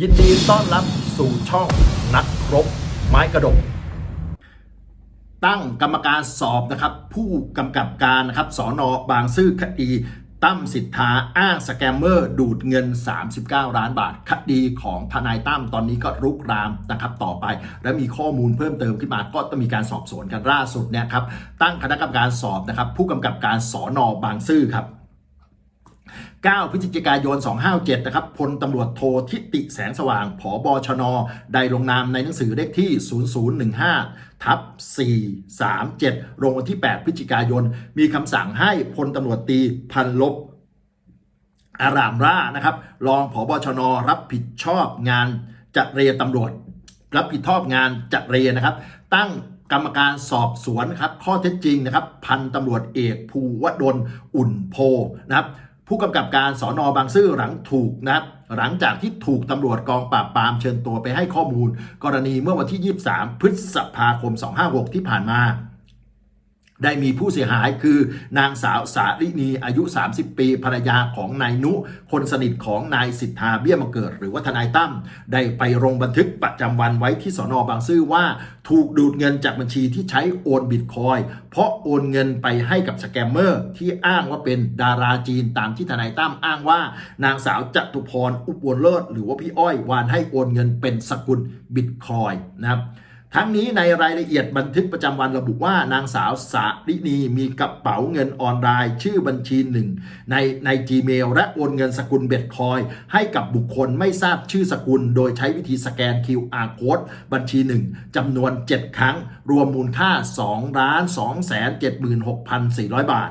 ยินดีต้อนรับสู่ช่องนักรบไม้กระดก ตั้งกรรมการสอบนะครับ ผู้กำกับการนะครับสอนอบางซื่อคดีตั้มสิทธาอ้างสแกมเมอร์ ดูดเงิน 39 ล้านบาท คดีของทนายตั้มตอนนี้ก็รุกรามนะครับต่อไป และมีข้อมูลเพิ่มเติมขึ้นมา ก็ต้องมีการสอบสวนกันล่าสุดเนี่ยครับตั้งคณะกรรมการสอบนะครับผู้กำกับการสอนอบางซื่อครับ 9 พฤศจิกายน 257 นะครับ พลตำรวจโททิติแสงสว่างผบชน ได้ลงนามในหนังสือเลขที่ 0015 ทับ 437ลงวันที่ 8 พฤศจิกายน มีคำสั่งให้พลตำรวจตีพันลบ อารามร่า นะครับ รองผบชน รับผิดชอบงานจัดเรียตำรวจ รับผิดชอบงานจัดเรียนะครับ ตั้งกรรมการสอบสวนครับข้อเท็จจริงนะครับ พันตำรวจเอกภูวดลอุ่นโพนะครับ ผู้กำกับการสอนอบางซื่อหลังถูกนะครับหลังจากที่ถูกตำรวจกองปราบปรามเชิญตัวไปให้ข้อมูล กรณีเมื่อวันที่ 23 พฤษภาคม 256 ที่ผ่านมา ได้มีผู้เสียหายคือนางสาวสารินีอายุ 30 ปี ภรรยาของนายนุ คนสนิทของนายสิทธาเบี้ยมาเกิด หรือว่าทนายตั้มได้ไปลงบันทึกประจำวันไว้ที่สอนอบางซื่อว่า ถูกดูดเงินจากบัญชีที่ใช้โอนบิตคอยเพราะโอนเงินไปให้กับสแกมเมอร์ที่อ้างว่าเป็นดาราจีนตามที่ทนายตั้มอ้างว่า นางสาวจตุพรอุบลเลิศหรือว่าพี่อ้อยวานให้โอนเงินเป็นสกุลบิตคอยนะครับ ทั้งนี้ในรายละเอียดบันทึกประจำวันระบุว่านางสาวสารินีมีกระเป๋าเงินออนไลน์ชื่อบัญชีหนึ่งในใน Gmail และโอนเงินสกุลเบ็ดคอยให้กับบุคคลไม่ทราบชื่อสกุล โดยใช้วิธีสแกน QR code บัญชีหนึ่งจำนวน 7 ครั้ง รวมมูลค่า2ล้าน2 7 6 4 0 0 บาท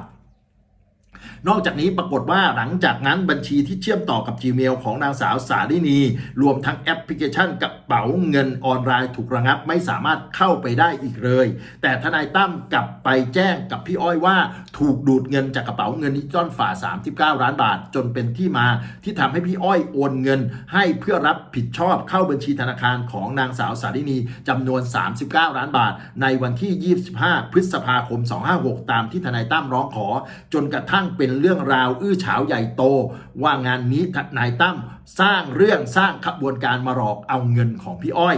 นอกจากนี้ปรากฏว่าหลังจากนั้นบัญชีที่เชื่อมต่อกับ Gmail ของนางสาวสารินี รวมทั้งแอปพลิเคชันกระเป๋าเงินออนไลน์ถูกระงับไม่สามารถเข้าไปได้อีกเลย แต่ทนายตั้มกลับไปแจ้งกับพี่อ้อยว่า ถูกดูดเงินจากกระเป๋าเงินดิจิตอลฝ่า 39 ล้านบาท จนเป็นที่มาที่ทำให้พี่อ้อยโอนเงิน ให้เพื่อรับผิดชอบเข้าบัญชีธนาคารของนางสาวสารินีจำนวน 39 ล้านบาท ในวันที่ 25 พฤษภาคม 256 ตามที่ทนายตั้มร้องขอ จนกระทั่งเป็นเรื่องราว อื้อฉาวใหญ่โต ว่างานนี้ทนายตั้มสร้างเรื่องสร้างขบวนการมาหลอกเอาเงินของพี่อ้อย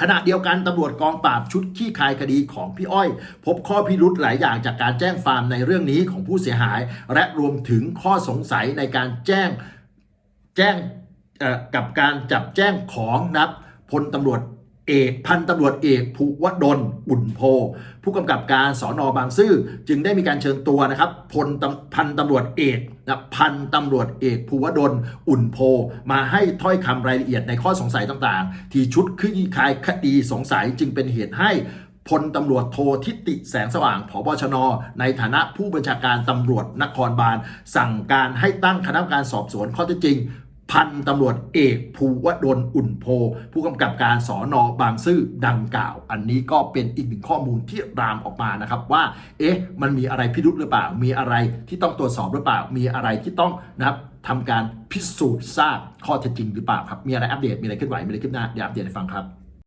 ขณะเดียวกันตำรวจกองปราบชุดขี้คายคดีของพี่อ้อย พบข้อพิรุธหลายอย่างจากการแจ้งฟาร์มในเรื่องนี้ของผู้เสียหาย และรวมถึงข้อสงสัยในการแจ้งแจ้งกับการจับแจ้งของนับพลตำรวจ เอกพันตำรวจเอกภูวดลอุ่นโพ ผู้กำกับการสอนอบางซื่อจึงได้มีการเชิญตัวนะครับพลพันตำรวจเอกนะพันตำรวจเอกภูวดลอุ่นโพ มาให้ถ้อยคำรายละเอียดในข้อสงสัยต่างๆ ที่ชุดคลี่คลายคดีสงสัยจึงเป็นเหตุให้พลตำรวจโททิติแสงสว่างผบชน ในฐานะผู้บัญชาการตำรวจนครบาล สั่งการให้ตั้งคณะกรรมการสอบสวนข้อเท็จจริง พันตำรวจเอกภูวดลอุ่นโพ ผู้กำกับการสอนอบางซื่อดังกล่าว อันนี้ก็เป็นอีกหนึ่งข้อมูลที่รามออกมานะครับว่า เอ๊ะ มันมีอะไรพิรุธหรือเปล่า มีอะไรที่ต้องตรวจสอบหรือเปล่า มีอะไรที่ต้องนะครับทำการพิสูจน์ทราบข้อเท็จจริงหรือเปล่าครับ มีอะไรอัปเดต มีอะไรเคลื่อนไหว มีอะไรขึ้นหน้าเดี๋ยวอัปเดตให้ฟังครับ